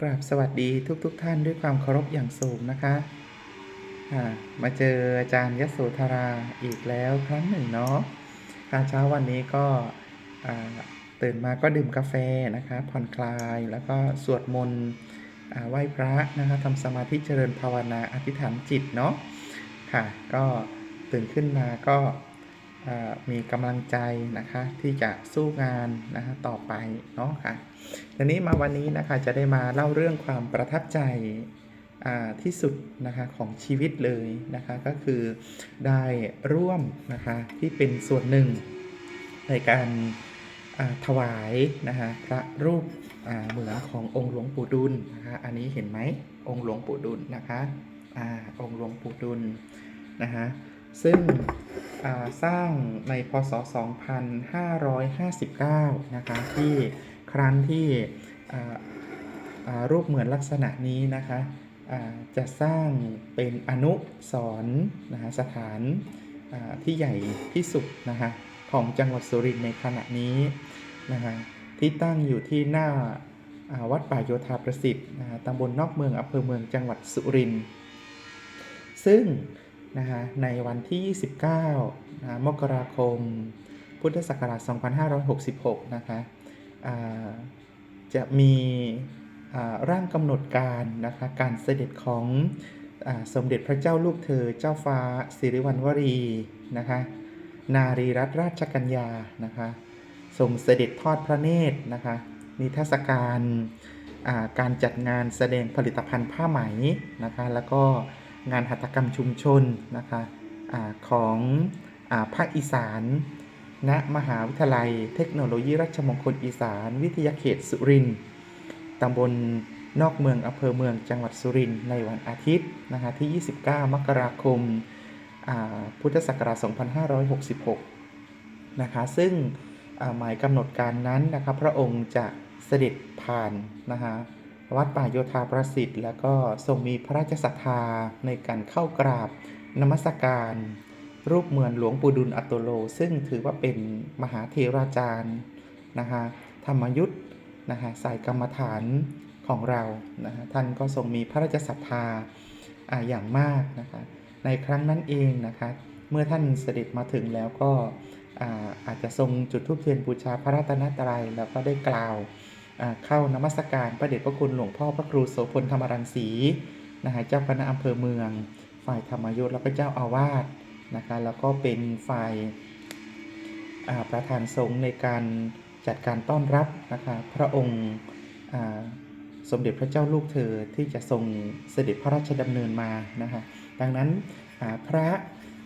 กราบสวัสดีทุกๆทท่านด้วยความเคารพอย่างสูงนะคะะมาเจออาจารย์ยโสธราอีกแล้วครั้งหนึ่งเนาะค่ะเช้าวันนี้ก็ตื่นมาก็ดื่มกาแฟนะคะผ่อนคลายแล้วก็สวดมนต์ไหว้พระนะคะทำสมาธิเจริญภาวนาอธิษฐานจิตเนาะค่ะก็ตื่นขึ้นมาก็ มีกำลังใจนะคะที่จะสู้งานนะคะต่อไปเนาะค่ะทีนี้มาวันนี้นะคะจะได้มาเล่าเรื่องความประทับใจที่สุดนะคะของชีวิตเลยนะคะก็คือได้ร่วมนะคะที่เป็นส่วนหนึ่งในการถวายนะคะพระรูปเหมือนขององค์หลวงปู่ดุลนะคะอันนี้เห็นไหมองค์หลวงปู่ดุลนะคะอองค์หลวงปู่ดุลนะคะซึ่ง สร้างในพศ 2559 นะคะ ที่ครั้งที่รูปเหมือนลักษณะนี้นะคะจะสร้างเป็นอนุสรณ์นะคะสถานที่ใหญ่ที่สุดนะคะของจังหวัดสุรินทร์ในขณะนี้นะคะที่ตั้งอยู่ที่หน้าวัดป่าโยธาประสิทธิ์นะคะตำบลนอกเมืองอำเภอเมืองจังหวัดสุรินทร์ซึ่ง นะคะในวันที่ 29นะมกราคม พุทธศักราช 2566 นะคะจะมีร่างกำหนดการนะคะการเสด็จของอสมเด็จพระเจ้าลูกเธอเจ้าฟ้าสิริวัณวรีนะคะนารีรัตนราชกัญญานะคะทรงเสด็จทอดพระเนตรนะคะนิทรรศการการจัดงานแสดงผลิตภัณฑ์ผ้าไหมนะคะแล้วก็ งานหัตถกรรมชุมชนนะคะอของอภาคอีสานณมหาวิทยาลัยเทคโนโลยีราชมงคลอีสาน วิทยาเขตสุรินทร์ตำบลนอกเมืองอำเภอเมืองจังหวัดสุรินทร์ในวันอาทิตย์นะคะที่ 29 มกราคมาพุทธศักราช 2566 นะคะ ซึ่งหมายกำหนดการนั้นนะคะพระองค์จะเสด็จผ่านนะคะ วัดป่าโยธาประสิทธิ์ แล้วก็ทรงมีพระราชศรัทธาในการเข้ากราบนมัสการ รูปเหมือนหลวงปู่ดุลอัตโตโล ซึ่งถือว่าเป็นมหาเทราจารย์นะคะธรรมยุทธ์นะคะสายกรรมฐานของเรานะคะท่านก็ทรงมีพระราชศรัทธาอ่าอย่างมากนะคะในครั้งนั้นเองนะคะเมื่อท่านเสด็จมาถึงแล้วก็อาอาจจะทรงจุดธูปเทียนบูชาพระรัตนตรัยแล้วก็ได้กล่าว เข้านมัสการพระเดชพระคุณหลวงพ่อพระครูโสพลธรรมรังสีนะคะเจ้าคณะอำเภอเมือง ฝ่ายธรรมยุทธ์แล้วก็เจ้าอาวาสนะคะแล้วก็เป็นฝ่ายประธานสงฆ์ในการจัดการต้อนรับนะคะพระองค์สมเด็จพระเจ้าลูกเธอที่จะทรงเสด็จพระราชดำเนินมานะคะดังนั้นพระ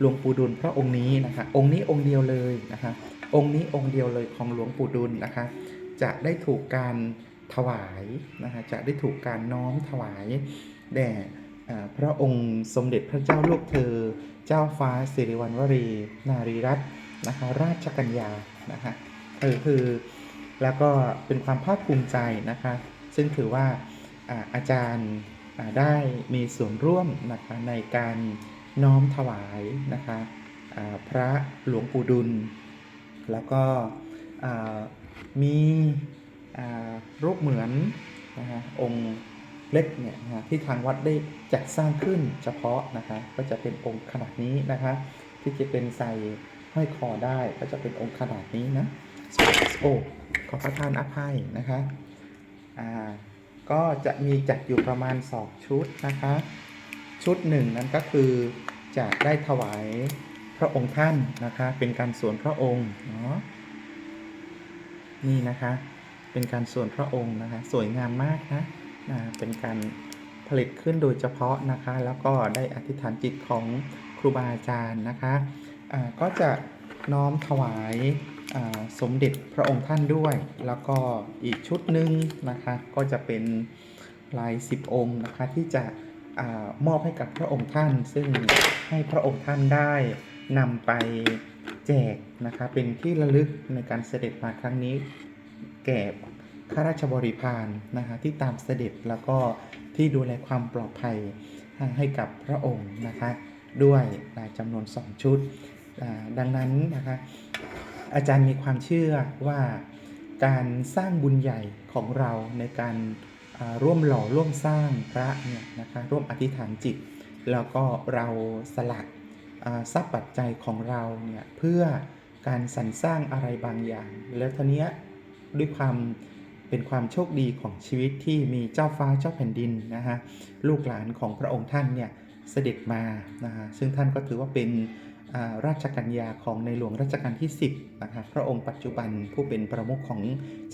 หลวงปู่ดุลพระองค์นี้นะคะองค์นี้องค์เดียวเลยนะคะองค์นี้องค์เดียวเลยของหลวงปู่ดุลนะคะ จะได้ถูกการถวายนะคะจะได้ถูกการน้อมถวายแด่พระองค์สมเด็จพระเจ้าลูกเธอ เจ้าฟ้าสิริวัณวรี นารีรัตน์นะคะราชกัญญานะคะเออคือแล้วก็เป็นความภาคภูมิใจนะคะ ซึ่งถือว่าอาอาจารย์ได้มีส่วนร่วมนะคะในการน้อมถวายนะคะพระหลวงปู่ดุล แล้วก็ มีรูปเหมือนนะคะองค์เล็กเนี่ยนะฮะที่ทางวัดได้จัดสร้างขึ้นเฉพาะนะคะก็จะเป็นองค์ขนาดนี้นะคะที่จะเป็นใส่ห้อยคอได้ก็จะเป็นองค์ขนาดนี้นะโอ้ขอประทานอภัยนะคะอ่าก็จะมีจัดอยู่ประมาณสองชุดนะคะชุดหนึ่งนั้นก็คือจะได้ถวายพระองค์ท่านนะคะเป็นการส่วนพระองค์เนาะ นี่นะคะ เป็นการส่วนพระองค์นะคะ สวยงามมากนะนะเป็นการผลิตขึ้นโดยเฉพาะนะคะ แล้วก็ได้อธิษฐานจิตของครูบาอาจารย์นะคะอ่าก็จะน้อมถวายสมเด็จพระองค์ท่านด้วย แล้วก็อีกชุดหนึ่งนะคะ ก็จะเป็นลายสิบองค์นะคะที่จะอมอบให้กับพระองค์ท่าน ซึ่งให้พระองค์ท่านได้นำไป แจกนะคะเป็นที่ระลึกในการเสด็จมาครั้งนี้ แก่ข้าราชบริพารนะคะที่ตามเสด็จแล้วก็ที่ดูแลความปลอดภัยให้กับพระองค์นะคะด้วยจำนวน2ชุด ดังนั้นนะคะอาจารย์มีความเชื่อว่าการสร้างบุญใหญ่ของเราในการร่วมหล่อร่วมสร้างพระเนี่ยนะคะร่วมอธิษฐานจิต แล้วก็เราสละอ่า ทรัพย์ปัจจัยของเราเนี่ยเพื่อการสรรสร้างอะไรบางอย่าง แล้วทีเนี้ยด้วยความเป็นความโชคดีของชีวิตที่มีเจ้าฟ้าเจ้าแผ่นดินนะฮะลูกหลานของพระองค์ท่านเนี่ยเสด็จมานะฮะซึ่งท่านก็ถือว่าเป็นราชกัญญาของในหลวงรัชกาลที่ 10นะคะพระองค์ปัจจุบันผู้เป็นประมุขของ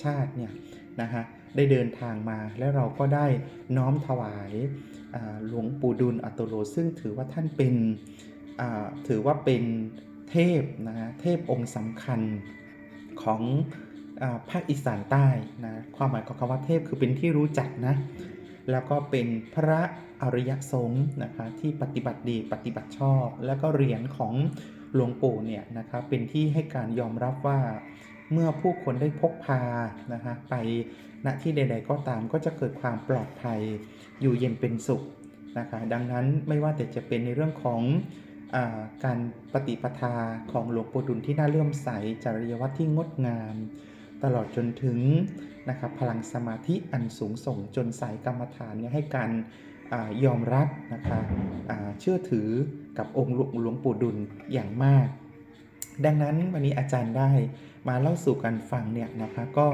ชาติเนี่ยนะฮะได้เดินทางมาและเราก็ได้น้อมถวายหลวงปู่ดุลอัตโตโลซึ่งถือว่าท่านเป็น ถือว่าเป็นเทพนะฮะเทพองค์สำคัญของภาคอีสานใต้นะความหมายของคำว่าเทพคือเป็นที่รู้จักนะแล้วก็เป็นพระอริยสงฆ์นะคะที่ปฏิบัติดีปฏิบัติชอบ แล้วก็เหรียญของหลวงปู่เนี่ยนะคะเป็นที่ให้การยอมรับว่าเมื่อผู้คนได้พกพานะคะไปณที่ใด ๆ ก็ตามก็จะเกิดความปลอดภัยอยู่เย็นเป็นสุขนะคะดังนั้นไม่ว่าแต่จะเป็นในเรื่องของ การปฏิปทาของหลวงปู่ดุลที่น่าเลื่อมใสจริยวัตรที่งดงาม ตลอดจนถึงนะครับพลังสมาธิอันสูงส่งจนสายกรรมฐานเนี่ยให้การอยอมรับนะคะเชื่อถือกับองค์หลวงหลวงปู่ดุลอย่างมาก ดังนั้นวันนี้อาจารย์ได้มาเล่าสู่กันฟังเนี่ยนะคะก็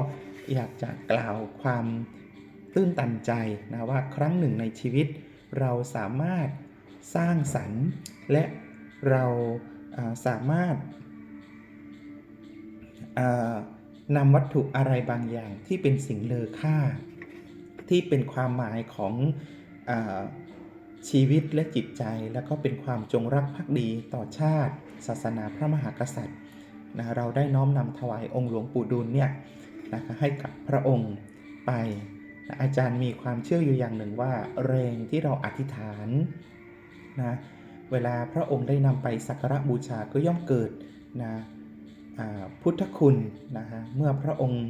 อยากจะกล่าวความตื้นตันใจนะว่าครั้งหนึ่งในชีวิต เราสามารถสร้างสรรค์และ เราสามารถนำวัตถุอะไรบางอย่างที่เป็นสิ่งเลอค่า ที่เป็นความหมายของอชีวิตและจิตใจ แล้วก็เป็นความจงรักภักดีต่อชาติ ศาสนาพระมหากษัตริย์นะเราได้น้อมนำถวายองค์หลวงปู่ดูลเนี่ยนะคะให้กับพระองค์ไปนะอาจารย์มีความเชื่ออยู่อย่างหนึ่งว่าแรงที่เราอธิษฐานนะ เวลาพระองค์ได้นำไปสักการะบูชาก็ย่อมเกิดนะพุทธคุณนะฮะเมื่อพระองค์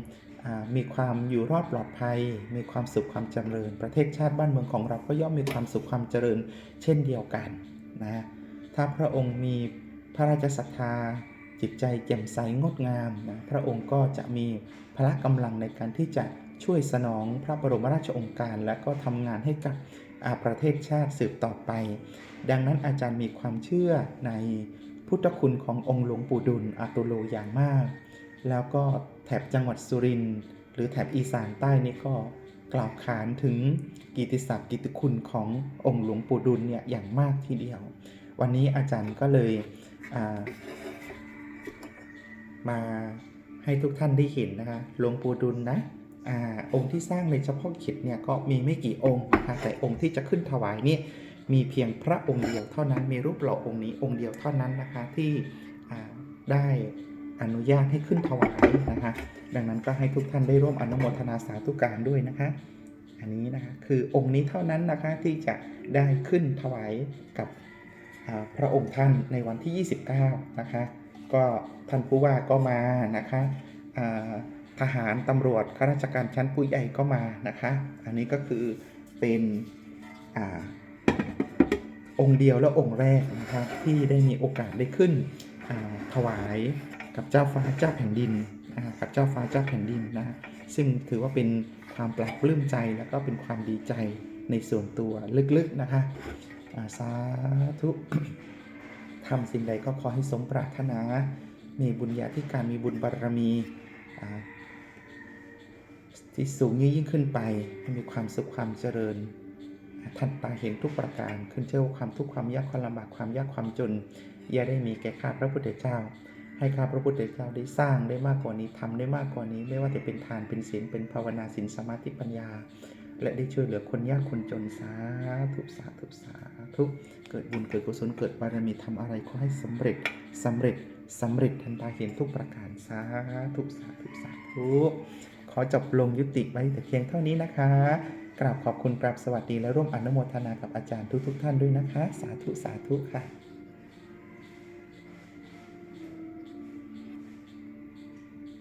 มีความอยู่รอดปลอดภัย มีความสุขความเจริญ ประเทศชาติบ้านเมืองของเราก็ย่อมมีความสุขความเจริญเช่นเดียวกันนะถ้าพระองค์มีพระราชศรัทธาจิตใจแจ่มใสงดงามนะพระองค์ก็จะมีพละกำลังในการที่จะช่วยสนองพระบรมราชองค์การ และก็ทำงานให้กับ ประเทศชาติสืบต่อไป ดังนั้นอาจารย์มีความเชื่อในพุทธคุณขององค์หลวงปู่ดุลอาตุโลอย่างมาก แล้วก็แถบจังหวัดสุรินทร์หรือแถบอีสานใต้นี่ก็กล่าวขานถึงกิตติศัพท์กิตติคุณขององค์หลวงปู่ดุลเนี่ยอย่างมากทีเดียว วันนี้อาจารย์ก็เลยมาให้ทุกท่านได้เห็นนะคะหลวงปู่ดุลนะ องค์ที่สร้างในเฉพาะเขตเนี่ยก็มีไม่กี่องค์นะคะแต่องค์ที่จะขึ้นถวายนี่มีเพียงพระองค์เดียวเท่านั้นมีรูปหล่อองค์นี้องค์เดียวเท่านั้นนะคะที่ได้อนุญาตให้ขึ้นถวายนะคะดังนั้นก็ให้ทุกท่านได้ร่วมอนุโมทนาสาธุการด้วยนะคะ อันนี้นะคะคือองค์นี้เท่านั้นนะคะที่จะได้ขึ้นถวายกับพระองค์ท่านในวันที่ 29 นะคะ ก็ท่านผู้ว่าก็มานะคะ ทหารตำรวจข้าราชการชั้นผู้ใหญ่ก็มานะคะ อันนี้ก็คือเป็นอ่าองค์เดียวและองค์แรกนะครับที่ได้มีโอกาสได้ขึ้นถวายกับเจ้าฟ้าเจ้าแผ่นดินกับเจ้าฟ้าเจ้าแผ่นดินนะ ซึ่งถือว่าเป็นความปลาบปลื้มใจแล้วก็เป็นความดีใจในส่วนตัวลึกๆนะคะาสาธุทำสิ่งใดก็ขอให้สมปรารถนา มีบุญญาธิการมีบุญบารมีอ่า ที่สูงยิ่งขึ้นไปให้มีความสุขความเจริญท่านตาเห็นทุกประการขึ้นเชื่อว่าความทุกข์ความยากความลำบากความยากความจนอย่าได้มีแก่ข้าพระพุทธเจ้า ให้ข้าพระพุทธเจ้าได้สร้างได้มากกว่านี้ทำได้มากกว่านี้ ไม่ว่าจะเป็นทานเป็นศีลเป็นภาวนาศีลสมาธิปัญญา และได้ช่วยเหลือคนยากคนจนสาธุสาธุสาธุเกิดบุญเกิดกุศลเกิดบารมีทำอะไรขอให้สำเร็จสำเร็จสำเร็จทันตาเห็นทุกประการสาธุสาธุสาธุ ขอจบลงยุติไว้แต่เพียงเท่านี้นะคะกราบขอบคุณกราบสวัสดีและร่วมอนุโมทนากับอาจารย์ทุกๆทท่านด้วยนะคะ สาธุ สาธุค่ะ